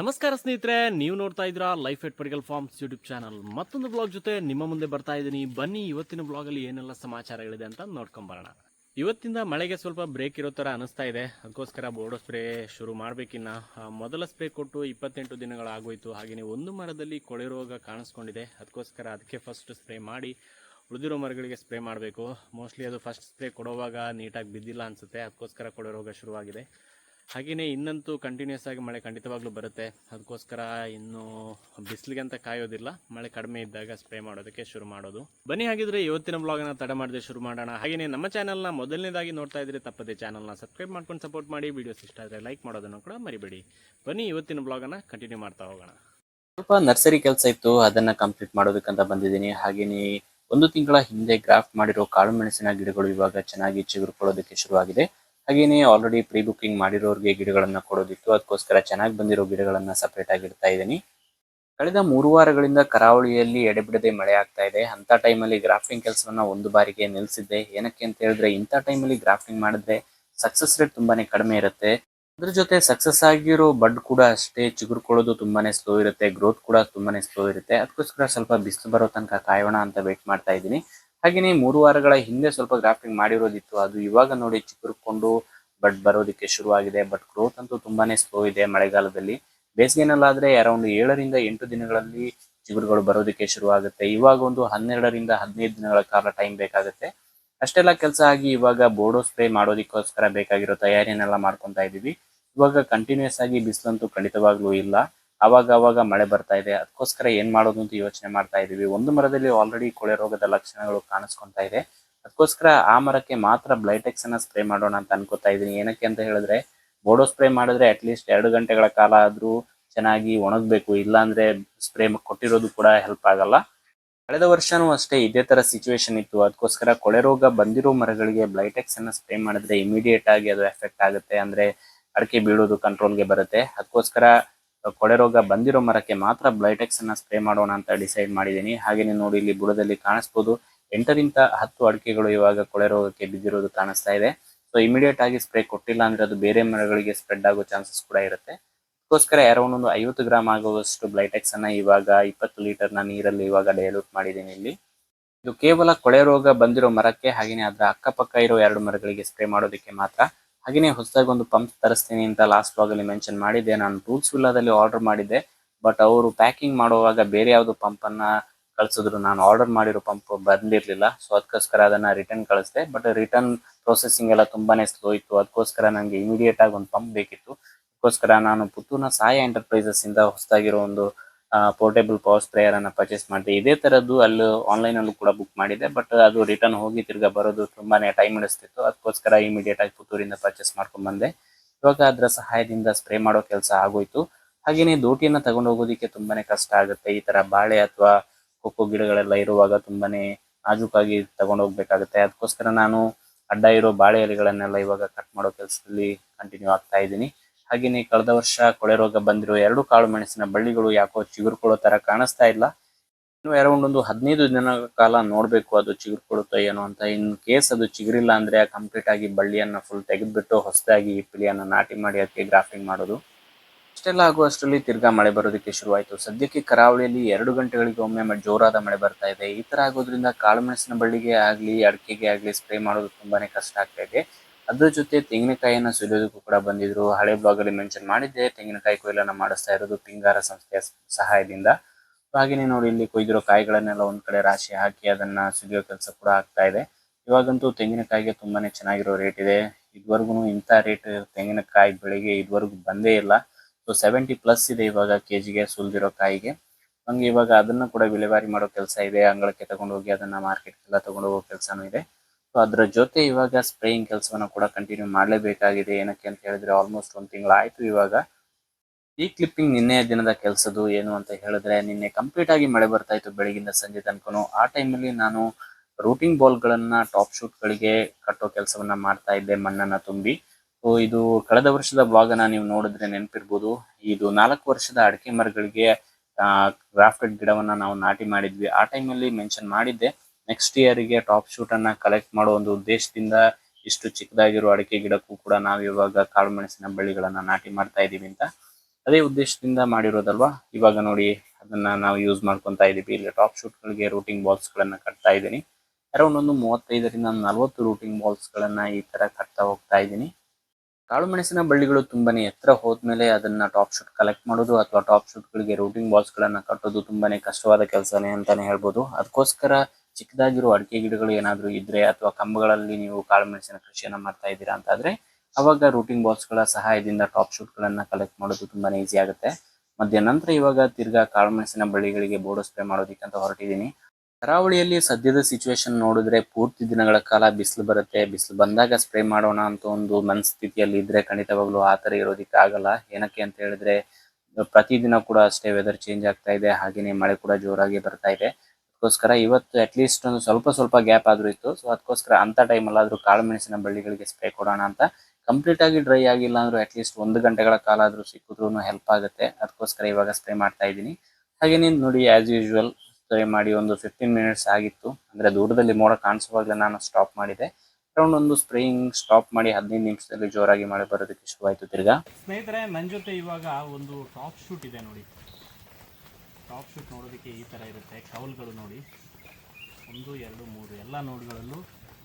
ನಮಸ್ಕಾರ ಸ್ನೇಹಿತರೆ, ನೀವು ನೋಡ್ತಾ ಇದ್ದೀರಾ life at Padigal farms YouTube channel ಮತ್ತೊಂದು ಬ್ಲಾಗ್ ಜೊತೆ ನಿಮ್ಮ ಮುಂದೆ ಬರ್ತಾ ಇದ್ದೀನಿ. ಬನ್ನಿ, ಇವತ್ತಿನ ಬ್ಲಾಗಲ್ಲಿ ಏನೆಲ್ಲ ಸಮಾಚಾರಗಳಿದೆ ಅಂತ ನೋಡ್ಕೊಂಬರೋಣ ಇವತ್ತಿಂದ ಮಳೆಗೆ ಸ್ವಲ್ಪ ಬ್ರೇಕ್ ಇರೋ ಥರ ಅನಿಸ್ತಾ ಇದೆ. ಅದಕ್ಕೋಸ್ಕರ ಬೋರ್ಡೋ ಸ್ಪ್ರೇ ಶುರು ಮಾಡಬೇಕಿನ್ನ. ಮೊದಲ ಸ್ಪ್ರೇ ಕೊಟ್ಟು ಇಪ್ಪತ್ತೆಂಟು ದಿನಗಳಾಗೋಯಿತು ಹಾಗೆಯೇ ಒಂದು ಮರದಲ್ಲಿ ಕೊಳೆ ರೋಗ ಕಾಣಿಸ್ಕೊಂಡಿದೆ. ಅದಕ್ಕೋಸ್ಕರ ಅದಕ್ಕೆ ಫಸ್ಟ್ ಸ್ಪ್ರೇ ಮಾಡಿ ಉಳಿದಿರೋ ಮರಗಳಿಗೆ ಸ್ಪ್ರೇ ಮಾಡಬೇಕು. ಮೋಸ್ಟ್ಲಿ ಅದು ಫಸ್ಟ್ ಸ್ಪ್ರೇ ಕೊಡುವಾಗ ನೀಟಾಗಿ ಬಿದ್ದಿಲ್ಲ ಅನಿಸುತ್ತೆ. ಅದಕ್ಕೋಸ್ಕರ ಕೊಳೆ ರೋಗ ಶುರುವಾಗಿದೆ. ಹಾಗೆಯೇ ಇನ್ನಂತೂ ಕಂಟಿನ್ಯೂಸ್ ಆಗಿ ಮಳೆ ಖಂಡಿತವಾಗ್ಲೂ ಬರುತ್ತೆ. ಅದಕ್ಕೋಸ್ಕರ ಇನ್ನು ಬಿಸಿಲಿಗೆ ಅಂತ ಕಾಯೋದಿಲ್ಲ. ಮಳೆ ಕಡಿಮೆ ಇದ್ದಾಗ ಸ್ಪ್ರೇ ಮಾಡೋದಕ್ಕೆ ಶುರು ಮಾಡೋದು. ಬನ್ನಿ ಹಾಗಿದ್ರೆ ಇವತ್ತಿನ ಬ್ಲಾಗ್ನ ತಡ ಮಾಡದೆ ಶುರು ಮಾಡೋಣ. ಹಾಗೆಯೇ ನಮ್ಮ ಚಾನಲ್ನ ಮೊದಲನೇದಾಗಿ ನೋಡ್ತಾ ಇದ್ರೆ ತಪ್ಪದೆ ಚಾನಲ್ನ ಸಬ್ಸ್ಕ್ರೈಬ್ ಮಾಡ್ಕೊಂಡು ಸಪೋರ್ಟ್ ಮಾಡಿ. ವಿಡಿಯೋಸ್ ಇಷ್ಟ ಆದರೆ ಲೈಕ್ ಮಾಡೋದನ್ನು ಕೂಡ ಮರಿಬೇಡಿ. ಬನ್ನಿ ಇವತ್ತಿನ ಬ್ಲಾಗನ್ನು ಕಂಟಿನ್ಯೂ ಮಾಡ್ತಾ ಹೋಗೋಣ. ಸ್ವಲ್ಪ ನರ್ಸರಿ ಕೆಲಸ ಇತ್ತು. ಅದನ್ನ ಕಂಪ್ಲೀಟ್ ಮಾಡೋದಕ್ಕಂತ ಬಂದಿದ್ದೀನಿ. ಹಾಗೇನೆ ಒಂದು ತಿಂಗಳ ಹಿಂದೆ ಗ್ರಾಫ್ಟ್ ಮಾಡಿರೋ ಕಾಳು ಮೆಣಸಿನ ಗಿಡಗಳು ಇವಾಗ ಚೆನ್ನಾಗಿ ಚಿಗುರುಕೊಳ್ಳೋದಕ್ಕೆ ಶುರುವಾಗಿದೆ. ಹಾಗೇನೆ ಆಲ್ರೆಡಿ ಪ್ರೀ ಬುಕ್ಕಿಂಗ್ ಮಾಡಿರೋರಿಗೆ ಗಿಡಗಳನ್ನ ಕೊಡೋದಿತ್ತು. ಅದಕ್ಕೋಸ್ಕರ ಚೆನ್ನಾಗಿ ಬಂದಿರೋ ಗಿಡಗಳನ್ನ ಸಪ್ರೇಟ್ ಆಗಿ ಇಡ್ತಾ ಇದ್ದೀನಿ. ಕಳೆದ ಮೂರು ವಾರಗಳಿಂದ ಕರಾವಳಿಯಲ್ಲಿ ಎಡೆಬಿಡದೆ ಮಳೆ ಆಗ್ತಾ ಇದೆ. ಅಂತ ಟೈಮಲ್ಲಿ ಗ್ರಾಫ್ಟಿಂಗ್ ಕೆಲಸವನ್ನ ಒಂದು ಬಾರಿಗೆ ನಿಲ್ಸಿದ್ದೆ. ಏನಕ್ಕೆ ಅಂತ ಹೇಳಿದ್ರೆ, ಇಂಥ ಟೈಮಲ್ಲಿ ಗ್ರಾಫ್ಟಿಂಗ್ ಮಾಡಿದ್ರೆ ಸಕ್ಸಸ್ ರೇಟ್ ತುಂಬಾನೇ ಕಡಿಮೆ ಇರುತ್ತೆ. ಅದ್ರ ಜೊತೆ ಸಕ್ಸಸ್ ಆಗಿರೋ ಬಡ್ ಕೂಡ ಅಷ್ಟೇ. ಚಿಗುರ್ಕೊಳ್ಳೋದು ತುಂಬಾನೇ ಸ್ಲೋ ಇರುತ್ತೆ. ಗ್ರೋತ್ ಕೂಡ ತುಂಬಾನೇ ಸ್ಲೋ ಇರುತ್ತೆ. ಅದಕ್ಕೋಸ್ಕರ ಸ್ವಲ್ಪ ಬಿಸಿಲು ಬರೋ ತನಕ ಕಾಯೋಣ ಅಂತ ವೇಟ್ ಮಾಡ್ತಾ ಇದ್ದೀನಿ. ಹಾಗೇನೆ ಮೂರು ವಾರಗಳ ಹಿಂದೆ ಸ್ವಲ್ಪ ಗ್ರಾಫ್ಟಿಂಗ್ ಮಾಡಿರೋದಿತ್ತು. ಅದು ಇವಾಗ ನೋಡಿ ಚಿಗುರ್ಕೊಂಡು ಬಟ್ ಬರೋದಕ್ಕೆ ಶುರುವಾಗಿದೆ. ಬಟ್ ಗ್ರೋತ್ ಅಂತೂ ತುಂಬಾನೇ ಸ್ಲೋ ಇದೆ ಮಳೆಗಾಲದಲ್ಲಿ. ಬೇಸಿಗೆನಲ್ಲಾದ್ರೆ ಅರೌಂಡ್ ಏಳರಿಂದ ಎಂಟು ದಿನಗಳಲ್ಲಿ ಚಿಗುರುಗಳು ಬರೋದಕ್ಕೆ ಶುರುವಾಗುತ್ತೆ. ಇವಾಗ ಒಂದು ಹನ್ನೆರಡರಿಂದ ಹದಿನೈದು ದಿನಗಳ ಕಾಲ ಟೈಮ್ ಬೇಕಾಗುತ್ತೆ. ಅಷ್ಟೆಲ್ಲ ಕೆಲಸ ಆಗಿ ಇವಾಗ ಬೋರ್ಡೋ ಸ್ಪ್ರೇ ಮಾಡೋದಕ್ಕೋಸ್ಕರ ಬೇಕಾಗಿರೋ ತಯಾರಿಯನ್ನೆಲ್ಲ ಮಾಡ್ಕೊತಾ ಇದ್ದೀವಿ. ಇವಾಗ ಕಂಟಿನ್ಯೂಸ್ ಆಗಿ ಬಿಸಿಲಂತೂ ಖಂಡಿತವಾಗ್ಲೂ ಇಲ್ಲ. ಅವಾಗ ಅವಾಗ ಮಳೆ ಬರ್ತಾ ಇದೆ. ಅದಕ್ಕೋಸ್ಕರ ಏನ್ ಮಾಡೋದು ಅಂತ ಯೋಚನೆ ಮಾಡ್ತಾ ಇದೀವಿ. ಒಂದು ಮರದಲ್ಲಿ ಆಲ್ರೆಡಿ ಕೊಳೆ ರೋಗದ ಲಕ್ಷಣಗಳು ಕಾಣಿಸ್ಕೊಂತಾ ಇದೆ. ಅದಕ್ಕೋಸ್ಕರ ಆ ಮರಕ್ಕೆ ಮಾತ್ರ ಬ್ಲೈಟೆಕ್ಸ್ ಅನ್ನ ಸ್ಪ್ರೇ ಮಾಡೋಣ ಅಂತ ಅನ್ಕೋತಾ ಇದೀನಿ. ಏನಕ್ಕೆ ಅಂತ ಹೇಳಿದ್ರೆ ಬೋಡೋ ಸ್ಪ್ರೇ ಮಾಡಿದ್ರೆ ಅಟ್ಲೀಸ್ಟ್ ಎರಡು ಗಂಟೆಗಳ ಕಾಲ ಆದ್ರೂ ಚೆನ್ನಾಗಿ ಒಣಗ್ಬೇಕು. ಇಲ್ಲಾಂದ್ರೆ ಸ್ಪ್ರೇ ಕೊಟ್ಟಿರೋದು ಕೂಡ ಹೆಲ್ಪ್ ಆಗಲ್ಲ. ಕಳೆದ ವರ್ಷನೂ ಅಷ್ಟೇ ಇದೇ ತರ ಸಿಚುವೇಶನ್ ಇತ್ತು. ಅದಕ್ಕೋಸ್ಕರ ಕೊಳೆ ರೋಗ ಬಂದಿರೋ ಮರಗಳಿಗೆ ಬ್ಲೈಟೆಕ್ಸ್ ಅನ್ನ ಸ್ಪ್ರೇ ಮಾಡಿದ್ರೆ ಇಮಿಡಿಯೇಟ್ ಆಗಿ ಅದು ಎಫೆಕ್ಟ್ ಆಗುತ್ತೆ. ಅಂದ್ರೆ ಅಡಿಕೆ ಬೀಳೋದು ಕಂಟ್ರೋಲ್ಗೆ ಬರುತ್ತೆ. ಅದಕ್ಕೋಸ್ಕರ ಕೊಳೆ ರೋಗ ಬಂದಿರೋ ಮರಕ್ಕೆ ಮಾತ್ರ ಬ್ಲೈಟೆಕ್ಸ್ ಅನ್ನ ಸ್ಪ್ರೇ ಮಾಡೋಣ ಅಂತ ಡಿಸೈಡ್ ಮಾಡಿದ್ದೀನಿ. ಹಾಗೇನೆ ನೋಡಿ ಇಲ್ಲಿ ಬುಡದಲ್ಲಿ ಕಾಣಿಸ್ಬೋದು. ಎಂಟರಿಂದ ಹತ್ತು ಅಡಿಕೆಗಳು ಇವಾಗ ಕೊಳೆ ರೋಗಕ್ಕೆ ಬಿದ್ದಿರೋದು ಕಾಣಿಸ್ತಾ ಇದೆ. ಸೊ ಇಮಿಡಿಯೇಟ್ ಆಗಿ ಸ್ಪ್ರೇ ಕೊಟ್ಟಿಲ್ಲ ಅಂದ್ರೆ ಅದು ಬೇರೆ ಮರಗಳಿಗೆ ಸ್ಪ್ರೆಡ್ ಆಗೋ ಚಾನ್ಸಸ್ ಕೂಡ ಇರುತ್ತೆ. ಅದಕ್ಕೋಸ್ಕರ ಯಾರೋ ಒಂದು ಐವತ್ತು ಗ್ರಾಮ್ ಆಗುವಷ್ಟು ಬ್ಲೈಟೆಕ್ಸ್ ಅನ್ನ ಇವಾಗ ಇಪ್ಪತ್ತು ಲೀಟರ್ನ ನೀರಲ್ಲಿ ಇವಾಗ ಡೈಲ್ಯೂಟ್ ಮಾಡಿದ್ದೀನಿ ಇಲ್ಲಿ. ಇದು ಕೇವಲ ಕೊಳೆ ರೋಗ ಬಂದಿರೋ ಮರಕ್ಕೆ ಹಾಗೇನೆ ಅದರ ಅಕ್ಕಪಕ್ಕ ಇರೋ ಎರಡು ಮರಗಳಿಗೆ ಸ್ಪ್ರೇ ಮಾಡೋದಕ್ಕೆ ಮಾತ್ರ ಹಾಗೇನೆ ಹೊಸದಾಗಿ ಒಂದು ಪಂಪ್ ತರಿಸ್ತೀನಿ ಅಂತ ಲಾಸ್ಟ್ ಅಲ್ಲಿ ಮೆನ್ಷನ್ ಮಾಡಿದ್ದೆ. ನಾನು ಟೂಲ್ಸ್ ವಿಲ್ಲಾದಲ್ಲಿ ಆರ್ಡರ್ ಮಾಡಿದ್ದೆ. ಬಟ್ ಅವರು ಪ್ಯಾಕಿಂಗ್ ಮಾಡುವಾಗ ಬೇರೆ ಯಾವುದು ಪಂಪ್ ಕಳ್ಸಿದ್ರು. ನಾನು ಆರ್ಡರ್ ಮಾಡಿರೋ ಪಂಪ್ ಬಂದಿರಲಿಲ್ಲ. ಸೊ ಅದಕ್ಕೋಸ್ಕರ ಅದನ್ನ ರಿಟರ್ನ್ ಕಳಿಸ್ದೆ. ಬಟ್ ರಿಟರ್ನ್ ಪ್ರೊಸೆಸಿಂಗ್ ಎಲ್ಲ ತುಂಬಾ ಸ್ಲೋ ಇತ್ತು. ಅದಕ್ಕೋಸ್ಕರ ನನಗೆ ಇಮಿಡಿಯೇಟ್ ಆಗಿ ಒಂದು ಪಂಪ್ ಬೇಕಿತ್ತು. ಅದಕ್ಕೋಸ್ಕರ ನಾನು ಪುತ್ತೂರ್ನ ಸಾಯ ಎಂಟರ್ಪ್ರೈಸಸ್ ಇಂದ ಹೊಸದಾಗಿರೋ ಒಂದು ಪೋರ್ಟೇಬಲ್ ಪವರ್ ಸ್ಪ್ರೇಯರ್ ಅನ್ನ ಪರ್ಚೇಸ್ ಮಾಡಿದೆ. ಇದೇ ತರದ್ದು ಅಲ್ಲಿ ಆನ್ಲೈನ್ ಅಲ್ಲೂ ಕೂಡ ಬುಕ್ ಮಾಡಿದೆ ಬಟ್ ಅದು ರಿಟರ್ನ್ ಹೋಗಿ ತಿರ್ಗಾ ಬರೋದು ತುಂಬಾನೇ ಟೈಮ್ ಹಿಡಿಸ್ತಿತ್ತು. ಅದಕ್ಕೋಸ್ಕರ ಇಮಿಡಿಯೇಟ್ ಆಗಿ ಪುತ್ತೂರಿಂದ ಪರ್ಚೇಸ್ ಮಾಡ್ಕೊಂಡ್ ಬಂದೆ. ಇವಾಗ ಅದರ ಸಹಾಯದಿಂದ ಸ್ಪ್ರೇ ಮಾಡೋ ಕೆಲಸ ಆಗೋಯ್ತು. ಹಾಗೇನೆ ದೋಟಿಯನ್ನ ತಗೊಂಡು ಹೋಗೋದಿಕ್ಕೆ ತುಂಬಾನೇ ಕಷ್ಟ ಆಗುತ್ತೆ. ಈ ತರ ಬಾಳೆ ಅಥವಾ ಕೊಕ್ಕೋ ಗಿಡಗಳೆಲ್ಲ ಇರುವಾಗ ತುಂಬಾನೇ ನಾಜೂಕಾಗಿ ತಗೊಂಡು ಹೋಗ್ಬೇಕಾಗುತ್ತೆ. ಅದಕ್ಕೋಸ್ಕರ ನಾನು ಅಡ್ಡ ಇರೋ ಬಾಳೆ ಎಲೆಗಳನ್ನೆಲ್ಲ ಇವಾಗ ಕಟ್ ಮಾಡೋ ಕೆಲಸದಲ್ಲಿ ಕಂಟಿನ್ಯೂ ಆಗ್ತಾ ಇದ್ದೀನಿ. ಹಾಗೇನೆ ಕಳೆದ ವರ್ಷ ಕೊಳೆ ರೋಗ ಬಂದಿರೋ ಎರಡು ಕಾಳು ಮೆಣಸಿನ ಬಳ್ಳಿಗಳು ಯಾಕೋ ಚಿಗುರ್ಕೊಳ್ಳೋ ತರ ಕಾಣಿಸ್ತಾ ಇಲ್ಲ. ಇನ್ನು ಅರೌಂಡ್ ಒಂದು ಹದಿನೈದು ದಿನಗಳ ಕಾಲ ನೋಡ್ಬೇಕು ಅದು ಚಿಗುರ್ಕೊಳ್ಳುತ್ತೋ ಏನೋ ಅಂತ. ಇನ್ ಕೇಸ್ ಅದು ಚಿಗುರಿಲ್ಲ ಅಂದ್ರೆ ಕಂಪ್ಲೀಟ್ ಆಗಿ ಬಳ್ಳಿಯನ್ನ ಫುಲ್ ತೆಗೆದ್ಬಿಟ್ಟು ಹೊಸದಾಗಿ ಪಿಲಿಯನ್ನ ನಾಟಿ ಮಾಡಿ ಅದಕ್ಕೆ ಗ್ರಾಫ್ಟಿಂಗ್ ಮಾಡೋದು. ಇಷ್ಟೆಲ್ಲ ಆಗುವಷ್ಟರಲ್ಲಿ ತಿರ್ಗಾ ಮಳೆ ಬರೋದಕ್ಕೆ ಶುರುವಾಯಿತು. ಸದ್ಯಕ್ಕೆ ಕರಾವಳಿಯಲ್ಲಿ ಎರಡು ಗಂಟೆಗಳಿಗೆ ಒಮ್ಮೆ ಜೋರಾದ ಮಳೆ ಬರ್ತಾ ಇದೆ. ಈ ತರ ಆಗೋದ್ರಿಂದ ಕಾಳುಮೆಣಸಿನ ಬಳ್ಳಿಗೆ ಆಗ್ಲಿ, ಅಡಿಕೆಗೆ ಆಗ್ಲಿ ಸ್ಪ್ರೇ ಮಾಡೋದು ತುಂಬಾನೇ ಕಷ್ಟ ಆಗ್ತಾ ಇದೆ. ಅದ್ರ ಜೊತೆ ತೆಂಗಿನಕಾಯಿಯನ್ನ ಸುಲಿಯೋದಕ್ಕೂ ಕೂಡ ಬಂದಿದ್ರು. ಹಳೆ ಬ್ಲಾಗ್ ಅಲ್ಲಿ ಮೆನ್ಷನ್ ಮಾಡಿದ್ದೆ. ತೆಂಗಿನಕಾಯಿ ಕೊಯ್ಲನ್ನ ಮಾಡಿಸ್ತಾ ಇರೋದು ಪಿಂಗಾರ ಸಂಸ್ಥೆಯ ಸಹಾಯದಿಂದ. ಹಾಗೇನೆ ನೋಡಿ, ಇಲ್ಲಿ ಕೊಯ್ದಿರೋ ಕಾಯಿಗಳನ್ನೆಲ್ಲ ಒಂದ್ ಕಡೆ ರಾಶಿ ಹಾಕಿ ಅದನ್ನ ಸುಲಿಯೋ ಕೆಲಸ ಕೂಡ ಆಗ್ತಾ ಇದೆ. ಇವಾಗಂತೂ ತೆಂಗಿನಕಾಯಿಗೆ ತುಂಬಾನೇ ಚೆನ್ನಾಗಿರೋ ರೇಟ್ ಇದೆ. ಇದುವರೆಗೂ ಇಂಥ ರೇಟ್ ತೆಂಗಿನಕಾಯಿ ಬೆಳೆಗೆ ಇದುವರೆಗೂ ಬಂದೇ ಇಲ್ಲ. ಸೊ ಸೆವೆಂಟಿ ಪ್ಲಸ್ ಇದೆ ಇವಾಗ ಕೆಜಿಗೆ ಸುಲಿದಿರೋ ಕಾಯಿಗೆ. ಹಂಗೆ ಇವಾಗ ಅದನ್ನ ಕೂಡ ವಿಲೇವಾರಿ ಮಾಡೋ ಕೆಲಸ ಇದೆ. ಅಂಗಳಕ್ಕೆ ತಗೊಂಡು ಹೋಗಿ ಅದನ್ನ ಮಾರ್ಕೆಟ್ ಎಲ್ಲ ಹೋಗೋ ಕೆಲಸನೂ ಇದೆ. ಸೊ ಅದರ ಜೊತೆ ಇವಾಗ ಸ್ಪ್ರೇಯಿಂಗ್ ಕೆಲಸವನ್ನ ಕೂಡ ಕಂಟಿನ್ಯೂ ಮಾಡಲೇಬೇಕಾಗಿದೆ. ಏನಕ್ಕೆ ಅಂತ ಹೇಳಿದ್ರೆ ಆಲ್ಮೋಸ್ಟ್ ಒಂದು ತಿಂಗಳಾಯಿತು ಇವಾಗ. ಈ ಕ್ಲಿಪ್ಪಿಂಗ್ ನಿನ್ನೆ ದಿನದ ಕೆಲಸದು ಏನು ಅಂತ ಹೇಳಿದ್ರೆ, ನಿನ್ನೆ ಕಂಪ್ಲೀಟ್ ಆಗಿ ಮಳೆ ಬರ್ತಾ ಇತ್ತು ಬೆಳಗಿಂದ ಸಂಜೆ ತನಕನು. ಆ ಟೈಮಲ್ಲಿ ನಾನು ರೂಟಿಂಗ್ ಬಾಲ್ಗಳನ್ನ ಟಾಪ್ ಶೂಟ್ ಗಳಿಗೆ ಕಟ್ಟೋ ಕೆಲಸವನ್ನ ಮಾಡ್ತಾ ಇದ್ದೆ ಮಣ್ಣನ್ನ ತುಂಬಿ. ಸೊ ಇದು ಕಳೆದ ವರ್ಷದ ಅನ್ನ ನೀವು ನೋಡಿದ್ರೆ ನೆನಪಿರ್ಬೋದು. ಇದು ನಾಲ್ಕು ವರ್ಷದ ಅಡಿಕೆ ಮರಗಳಿಗೆ ಗ್ರಾಫ್ಟೆಡ್ ಗಿಡವನ್ನ ನಾವು ನಾಟಿ ಮಾಡಿದ್ವಿ. ಆ ಟೈಮಲ್ಲಿ ಮೆನ್ಷನ್ ಮಾಡಿದ್ದೆ. ನೆಕ್ಸ್ಟ್ ಇಯರ್ಗೆ ಟಾಪ್ ಶೂಟ್ ಅನ್ನ ಕಲೆಕ್ಟ್ ಮಾಡೋ ಒಂದು ಉದ್ದೇಶದಿಂದ ಇಷ್ಟು ಚಿಕ್ಕದಾಗಿರೋ ಅಡಿಕೆ ಗಿಡಕ್ಕೂ ಕೂಡ ನಾವು ಇವಾಗ ಕಾಳು ಮೆಣಸಿನ ಬಳ್ಳಿಗಳನ್ನ ನಾಟಿ ಮಾಡ್ತಾ ಇದೀವಿ ಅಂತ. ಅದೇ ಉದ್ದೇಶದಿಂದ ಮಾಡಿರೋದಲ್ವಾ? ಇವಾಗ ನೋಡಿ ಅದನ್ನ ನಾವು ಯೂಸ್ ಮಾಡ್ಕೊಂತ ಇದೀವಿ ಇಲ್ಲಿ ಟಾಪ್ ಶೂಟ್ಗಳಿಗೆ ರೂಟಿಂಗ್ ಬಾಲ್ಸ್ ಗಳನ್ನ ಕಟ್ತಾ ಇದ್ದೀನಿ. ಅರೌಂಡ್ ಒಂದು ಮೂವತ್ತೈದರಿಂದ ನಲವತ್ತು ರೂಟಿಂಗ್ ಬಾಲ್ಸ್ ಗಳನ್ನ ಈ ತರ ಕಟ್ತಾ ಹೋಗ್ತಾ ಇದ್ದೀನಿ. ಕಾಳು ಮೆಣಸಿನ ಬಳ್ಳಿಗಳು ತುಂಬಾನೇ ಎತ್ತರ ಹೋದ್ಮೇಲೆ ಅದನ್ನ ಟಾಪ್ ಶೂಟ್ ಕಲೆಕ್ಟ್ ಮಾಡೋದು ಅಥವಾ ಟಾಪ್ ಶೂಟ್ ಗಳಿಗೆ ರೂಟಿಂಗ್ ಬಾಲ್ಸ್ ಗಳನ್ನ ಕಟ್ಟೋದು ತುಂಬಾನೇ ಕಷ್ಟವಾದ ಕೆಲಸನೇ ಅಂತಾನೆ ಹೇಳ್ಬೋದು. ಅದಕ್ಕೋಸ್ಕರ ಚಿಕ್ಕದಾಗಿರೋ ಅಡಿಕೆ ಗಿಡಗಳು ಏನಾದರೂ ಇದ್ರೆ ಅಥವಾ ಕಂಬಗಳಲ್ಲಿ ನೀವು ಕಾಳುಮೆಣಸಿನ ಕೃಷಿಯನ್ನ ಮಾಡ್ತಾ ಇದ್ದೀರಾ ಅಂತಾದ್ರೆ, ಅವಾಗ ರೂಟಿಂಗ್ ಬಾಲ್ಸ್ಗಳ ಸಹಾಯದಿಂದ ಟಾಪ್ ಶೂಟ್ ಗಳನ್ನ ಕಲೆಕ್ಟ್ ಮಾಡೋದು ತುಂಬಾ ಈಸಿ ಆಗುತ್ತೆ. ಮಧ್ಯ ನಂತರ ಇವಾಗ ತಿರ್ಗಾ ಕಾಳುಮೆಣಸಿನ ಬಳ್ಳಿಗಳಿಗೆ ಬೋರ್ಡೋ ಸ್ಪ್ರೇ ಮಾಡೋದಿಕ್ಕೆ ಅಂತ ಹೊರಟಿದ್ದೀನಿ ಕರಾವಳಿಯಲ್ಲಿ ಸದ್ಯದ ಸಿಚುವೇಶನ್ ನೋಡಿದ್ರೆ ಪೂರ್ತಿ ದಿನಗಳ ಕಾಲ ಬಿಸಿಲು ಬರುತ್ತೆ. ಬಿಸಿಲು ಬಂದಾಗ ಸ್ಪ್ರೇ ಮಾಡೋಣ ಅಂತ ಒಂದು ಮನಸ್ಥಿತಿಯಲ್ಲಿ ಇದ್ರೆ ಖಂಡಿತವಾಗ್ಲೂ ಆ ತರ ಇರೋದಿಕ್ಕೆ ಆಗಲ್ಲ. ಏನಕ್ಕೆ ಅಂತ ಹೇಳಿದ್ರೆ, ಪ್ರತಿದಿನ ಕೂಡ ಅಷ್ಟೇ ವೆದರ್ ಚೇಂಜ್ ಆಗ್ತಾ ಇದೆ. ಹಾಗೇನೆ ಮಳೆ ಕೂಡ ಜೋರಾಗಿ ಬರ್ತಾ ಇದೆ. ಅದಕ್ಕೋಸ್ಕರ ಇವತ್ತು ಅಟ್ಲೀಸ್ಟ್ ಒಂದು ಸ್ವಲ್ಪ ಸ್ವಲ್ಪ ಗ್ಯಾಪ್ ಆದ್ರೂ ಇತ್ತು. ಸೊ ಅದಕ್ಕೋಸ್ಕರ ಅಂತ ಟೈಮ್ ಅಲ್ಲಾದ್ರೂ ಕಾಳು ಮೆಣಸಿನ ಬಳ್ಳಿಗಳಿಗೆ ಸ್ಪ್ರೇ ಕೊಡೋಣ ಅಂತ. ಕಂಪ್ಲೀಟ್ ಆಗಿ ಡ್ರೈ ಆಗಿಲ್ಲ ಅಂದ್ರೂ ಅಟ್ಲೀಸ್ಟ್ ಒಂದು ಗಂಟೆಗಳ ಕಾಲ ಆದ್ರೂ ಸಿಕ್ಕಿದ್ರು ಹೆಲ್ಪ್ ಆಗುತ್ತೆ. ಅದಕ್ಕೋಸ್ಕರ ಇವಾಗ ಸ್ಪ್ರೇ ಮಾಡ್ತಾ ಇದ್ದೀನಿ. ಹಾಗೇನೆ ನೋಡಿ ಆಸ್ ಯೂಶುವಲ್ ಸ್ಪ್ರೇ ಮಾಡಿ ಒಂದು ಫಿಫ್ಟೀನ್ ಮಿನಿಟ್ಸ್ ಆಗಿತ್ತು. ಅಂದ್ರೆ ದೂರದಲ್ಲಿ ಮೋಡ ಕಾಣಿಸುವಾಗಲೇ ನಾನು ಸ್ಟಾಪ್ ಮಾಡಿದೆ. ಅರೌಂಡ್ ಒಂದು ಸ್ಪ್ರೇಯಿಂಗ್ ಸ್ಟಾಪ್ ಮಾಡಿ ಹದಿನೈದು ನಿಮಿಷದಲ್ಲಿ ಜೋರಾಗಿ ಮಳೆ ಬರೋದಕ್ಕೆ ಶುರುವಾಯಿತು ತಿರ್ಗಾ. ಸ್ನೇಹಿತರೆ ನನ್ನ ಜೊತೆ ಇವಾಗ ಒಂದು ಟಾಪ್ ಶೂಟ್ ಇದೆ ನೋಡಿ. ಟಾಪ್ ಶೂಟ್ ನೋಡೋದಕ್ಕೆ ಈ ಥರ ಇರುತ್ತೆ. ಕೌಲ್ಗಳು ನೋಡಿ. ಒಂದು, ಎರಡು, ಮೂರು, ಎಲ್ಲ ನೋಡ್ಗಳಲ್ಲೂ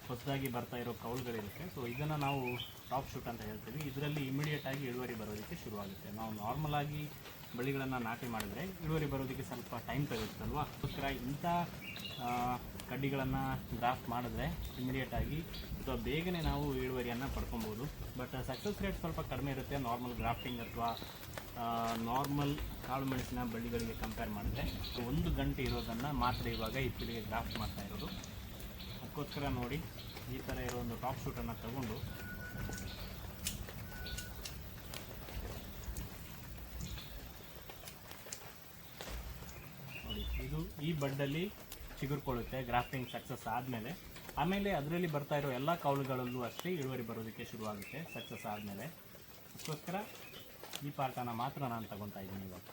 ಹೊಸದಾಗಿ ಬರ್ತಾ ಇರೋ ಕೌಲ್ಗಳಿರುತ್ತೆ. ಸೊ ಇದನ್ನು ನಾವು ಟಾಪ್ ಶೂಟ್ ಅಂತ ಹೇಳ್ತೀವಿ. ಇದರಲ್ಲಿ ಇಮಿಡಿಯೇಟಾಗಿ ಇಳುವರಿ ಬರೋದಕ್ಕೆ ಶುರುವಾಗುತ್ತೆ. ನಾವು ನಾರ್ಮಲಾಗಿ ಬಳ್ಳಿಗಳನ್ನು ನಾಟಿ ಮಾಡಿದ್ರೆ ಇಳುವರಿ ಬರೋದಕ್ಕೆ ಸ್ವಲ್ಪ ಟೈಮ್ ತೆಗೆದುತ್ತಲ್ವಾ ಅದಕ್ಕೋಸ್ಕರ ಇಂಥ ಕಡ್ಡಿಗಳನ್ನು ಗ್ರಾಫ್ಟ್ ಮಾಡಿದ್ರೆ ಇಮಿಡಿಯೇಟಾಗಿ ಅಥವಾ ಬೇಗನೆ ನಾವು ಇಳುವರಿಯನ್ನು ಪಡ್ಕೊಬೋದು. ಬಟ್ ಸಕ್ಸಸ್ ರೇಟ್ ಸ್ವಲ್ಪ ಕಡಿಮೆ ಇರುತ್ತೆ. ನಾರ್ಮಲ್ ಗ್ರಾಫ್ಟಿಂಗ್ ಅಥವಾ ನಾರ್ಮಲ್ ಕಾಳು ಮೆಣಸಿನ ಬಳ್ಳಿಗಳಿಗೆ ಕಂಪೇರ್ ಮಾಡಿದ್ರೆ ಒಂದು ಗಂಟೆ ಇರೋದನ್ನು ಮಾತ್ರ ಇವಾಗ ಇಪ್ಪಲಿಗೆ ಗ್ರಾಫ್ಟ್ ಮಾಡ್ತಾ ಇರೋದು. ಅದಕ್ಕೋಸ್ಕರ ನೋಡಿ ಈ ಥರ ಇರೋ ಒಂದು ಟಾಪ್ ಶೂಟನ್ನು ತಗೊಂಡು ನೋಡಿ, ಇದು ಈ ಬಡ್ಡಲ್ಲಿ ಚಿಗುರ್ಕೊಳ್ಳುತ್ತೆ ಗ್ರಾಫ್ಟಿಂಗ್ ಸಕ್ಸಸ್ ಆದಮೇಲೆ. ಆಮೇಲೆ ಅದರಲ್ಲಿ ಬರ್ತಾ ಇರೋ ಎಲ್ಲ ಕೌಲುಗಳಲ್ಲೂ ಅಷ್ಟೇ ಇಳುವರಿ ಬರೋದಕ್ಕೆ ಶುರುವಾಗುತ್ತೆ ಸಕ್ಸಸ್ ಆದಮೇಲೆ. ಅದಕ್ಕೋಸ್ಕರ ಈ ಪಾರ್ಟನ ಮಾತ್ರ ನಾನು ತಗೊತಾ ಇದ್ದೀನಿ ಇವಾಗ.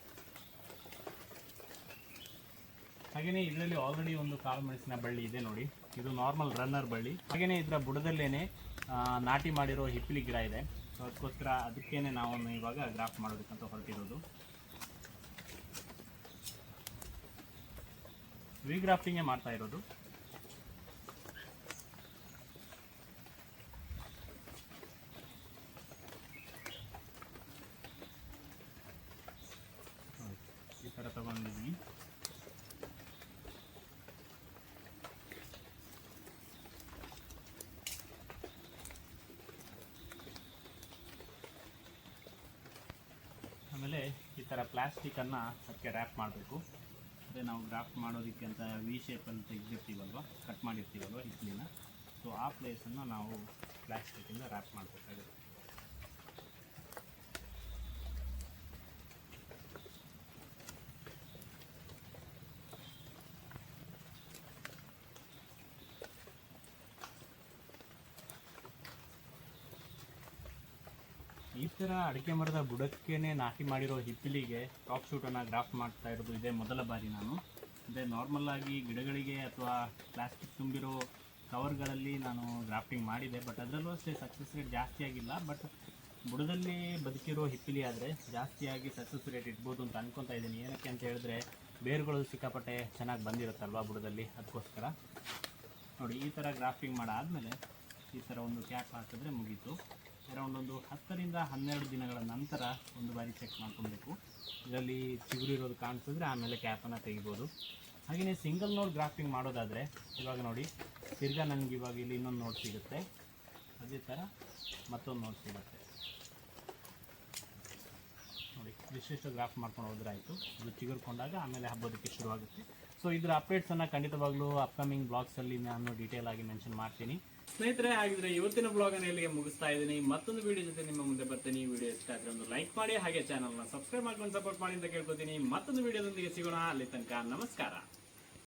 ಹಾಗೆಯೇ ಇದರಲ್ಲಿ ಆಲ್ರೆಡಿ ಒಂದು ಕಾಳು ಮೆಣಸಿನ ಬಳ್ಳಿ ಇದೆ ನೋಡಿ. ಇದು ನಾರ್ಮಲ್ ರನ್ನರ್ ಬಳ್ಳಿ. ಹಾಗೆಯೇ ಇದರ ಬುಡದಲ್ಲೇನೆ ನಾಟಿ ಮಾಡಿರೋ ಹಿಪ್ಪಲಿ ಗಿಡ ಇದೆ. ಅದಕ್ಕೋಸ್ಕರ ಅದಕ್ಕೇನೆ ನಾವು ಇವಾಗ ಗ್ರಾಫ್ಟ್ ಮಾಡೋದಕ್ಕಂತ ಹೊರಟಿರೋದು. ವಿಗ್ರಾಫ್ಟಿಂಗೇ ಮಾಡ್ತಾ ಇರೋದು ನೋಡಿ, ಈ ಥರ ತಗೊಂಡಿದ್ದೀನಿ ಆಮೇಲೆ ಪ್ಲಾಸ್ಟಿಕ್ಕನ್ನು ಅದಕ್ಕೆ ರ್ಯಾಪ್ ಮಾಡಬೇಕು. ಅದೆ ನಾವು ಗ್ರಾಫ್ಟ್ ಮಾಡೋದಕ್ಕೆ ಅಂತ ವಿ ಶೇಪಲ್ಲಿ ತೆಗೆದಿರ್ತೀವಲ್ವ? ಕಟ್ ಮಾಡಿರ್ತೀವಲ್ವ ಇಡ್ಲಿನ ಸೊ ಆ ಪ್ಲೇಸನ್ನು ನಾವು ಪ್ಲಾಸ್ಟಿಕಿಂದ ರ್ಯಾಪ್ ಮಾಡಬೇಕಾಗುತ್ತೆ. ಈ ಥರ ಅಡಿಕೆ ಮರದ ಬುಡಕ್ಕೇನೆ ನಾಟಿ ಮಾಡಿರೋ ಹಿಪ್ಪಿಲಿಗೆ ಟಾಪ್ ಶೂಟನ್ನು ಗ್ರಾಫ್ಟ್ ಮಾಡ್ತಾ ಇರೋದು ಇದೇ ಮೊದಲ ಬಾರಿ ನಾನು. ಅಂದರೆ ನಾರ್ಮಲ್ಲಾಗಿ ಗಿಡಗಳಿಗೆ ಅಥವಾ ಪ್ಲಾಸ್ಟಿಕ್ ತುಂಬಿರೋ ಕವರ್ಗಳಲ್ಲಿ ನಾನು ಗ್ರಾಫ್ಟಿಂಗ್ ಮಾಡಿದೆ ಬಟ್ ಅದರಲ್ಲೂ ಅಷ್ಟೇ ಸಕ್ಸಸ್ ರೇಟ್ ಜಾಸ್ತಿ ಆಗಿಲ್ಲ. ಬಟ್ ಬುಡದಲ್ಲಿ ಬದುಕಿರೋ ಹಿಪ್ಪಿಲಿ ಆದರೆ ಜಾಸ್ತಿಯಾಗಿ ಸಕ್ಸಸ್ ರೇಟ್ ಇಡ್ಬೋದು ಅಂತ ಅನ್ಕೊತಾ ಇದ್ದೀನಿ. ಏನಕ್ಕೆ ಅಂತ ಹೇಳಿದ್ರೆ ಬೇರುಗಳು ಸಿಕ್ಕಾಪಟ್ಟೆ ಚೆನ್ನಾಗಿ ಬಂದಿರುತ್ತಲ್ವಾ ಬುಡದಲ್ಲಿ? ಅದಕ್ಕೋಸ್ಕರ. ನೋಡಿ, ಈ ಥರ ಗ್ರಾಫ್ಟಿಂಗ್ ಮಾಡಾದಮೇಲೆ ಈ ಥರ ಒಂದು ಕ್ಯಾಪ್ ಹಾಕಿದ್ರೆ ಮುಗೀತು. ಅರೌಂಡ್ ಒಂದು ಹತ್ತರಿಂದ ಹನ್ನೆರಡು ದಿನಗಳ ನಂತರ ಒಂದು ಬಾರಿ ಚೆಕ್ ಮಾಡ್ಕೊಬೇಕು. ಇದರಲ್ಲಿ ಚಿಗುರಿರೋದು ಕಾಣಿಸಿದ್ರೆ ಆಮೇಲೆ ಕ್ಯಾಪನ್ನು ತೆಗಿಬೋದು. ಹಾಗೆಯೇ ಸಿಂಗಲ್ ನೋಡ್ ಗ್ರಾಫ್ಟಿಂಗ್ ಮಾಡೋದಾದರೆ, ಇವಾಗ ನೋಡಿ, ತಿರ್ಗಾ ನನಗೆ ಇವಾಗ ಇಲ್ಲಿ ಇನ್ನೊಂದು ನೋಟ್ ಸಿಗುತ್ತೆ. ಅದೇ ಥರ ಮತ್ತೊಂದು ನೋಟ್ ಸಿಗುತ್ತೆ. ನೋಡಿ ವಿಶೇಷ ಗ್ರಾಫ್ ಮಾಡ್ಕೊಂಡು ಹೋದ್ರೆ ಆಯಿತು. ಇದು ಚಿಗುರ್ಕೊಂಡಾಗ ಆಮೇಲೆ ಹಬ್ಬದಕ್ಕೆ ಶುರುವಾಗುತ್ತೆ. ಸೊ ಇದರ ಅಪ್ಡೇಟ್ಸನ್ನು ಖಂಡಿತವಾಗ್ಲೂ ಅಪ್ಕಮಿಂಗ್ ಬ್ಲಾಗ್ಸಲ್ಲಿ ನಾನು ಡೀಟೇಲ್ ಆಗಿ ಮೆನ್ಷನ್ ಮಾಡ್ತೀನಿ. ಸ್ನೇಹಿತರೆ, ಹಾಗಿದ್ರೆ ಇವತ್ತಿನ ಬ್ಲಾಗ್ ಅನ್ನು ಇಲ್ಲಿಗೆ ಮುಗಿಸ್ತಾ ಇದ್ದೀನಿ. ಮತ್ತೊಂದು ವಿಡಿಯೋ ಜೊತೆ ನಿಮ್ಮ ಮುಂದೆ ಬರ್ತೀನಿ. ವಿಡಿಯೋ ಇಷ್ಟ ಆದರೆ ಒಂದು ಲೈಕ್ ಮಾಡಿ, ಹಾಗೆ ಚಾನಲ್ನ ಸಬ್ಸ್ಕ್ರೈಬ್ ಮಾಡ್ಕೊಂಡು ಸಪೋರ್ಟ್ ಮಾಡಿ ಅಂತ ಕೇಳ್ಕೊತೀನಿ. ಮತ್ತೊಂದು ವಿಡಿಯೋದೊಂದಿಗೆ ಸಿಗೋಣ. ಅಲ್ಲಿ ತನಕ ನಮಸ್ಕಾರ.